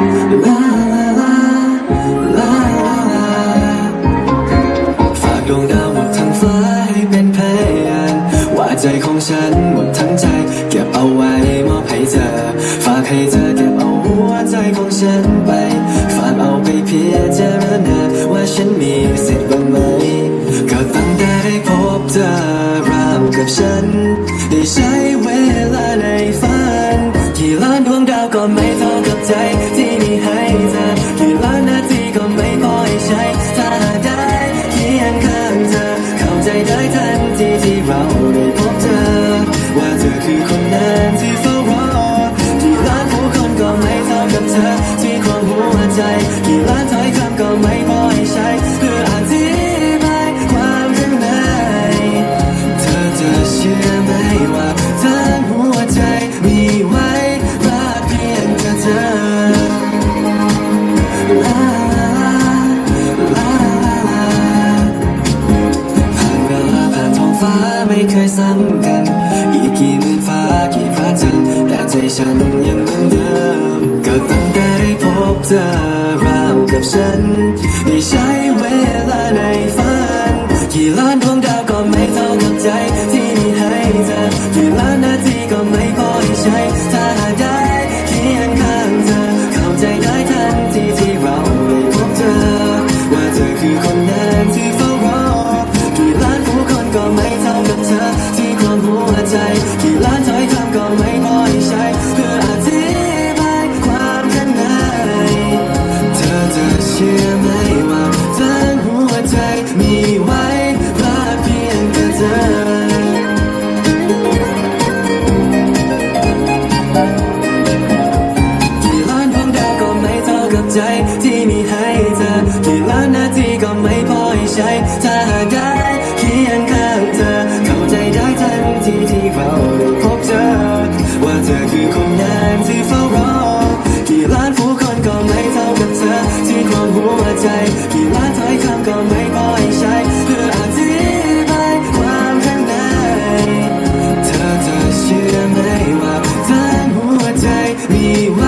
ฝากดวงดาวหมดทั้งฟ้าให้เป็นพยานว่าใจของฉันหมดทั้งใจ เก็บเอาไว้มอบให้เธอ ฝากให้เธอเก็บเอาหัวใจของฉันไป ฝากเอาไปเพียจารณาว่าฉันมีสิทธิ์บ้างไหมก็ตั้งแต่ได้พบเธอราวกับฉัน ได้ใช้เวลาในฝัน กับใจที่มีให้เธอกี่ล้านนาทีก็ไม่พอให้ใช้ ถ้าได้เคียงข้างเธอ เข้าใจได้ทันทีที่เราได้พบเธอ ว่าเธอคือคนนั้นที่เฝ้ารอกี่ล้านผู้คนก็ไม่เท่ากับเธอ ที่ความหัวใจกี่ล้าน ฉันยังเหมือนเดิมก็ตั้งแต่ได้พบเธอร่วกับฉันได้ใช้เวลาในฝันกี่ล้านดวงดาวก็ไม่เท่ากับใจที่มีให้เธอกี่ล้านนาทีก็ไม่พอให้ใช้ถ้าหากได้เคียงข้างเธอเข้าใจได้ทันทีที่เราได้พบเธอ ว่าเธอคือคนนั้นที่เฝ้ารอกี่ล้านผู้คนก็ไม่เท่ากับเธอที่ความหัวใจ ใช้เพื่ออธิบาความข้าในเธอจะเชื่อไหมว่าทั้หัวใจมีไว้เพียงแค่เธอ กี่ลาถ้อยคำก็ไม่พอใช้เพื่ออธิบายความข้ในเธอเธเชื่อไหมว่าทั้หัวใจมีไว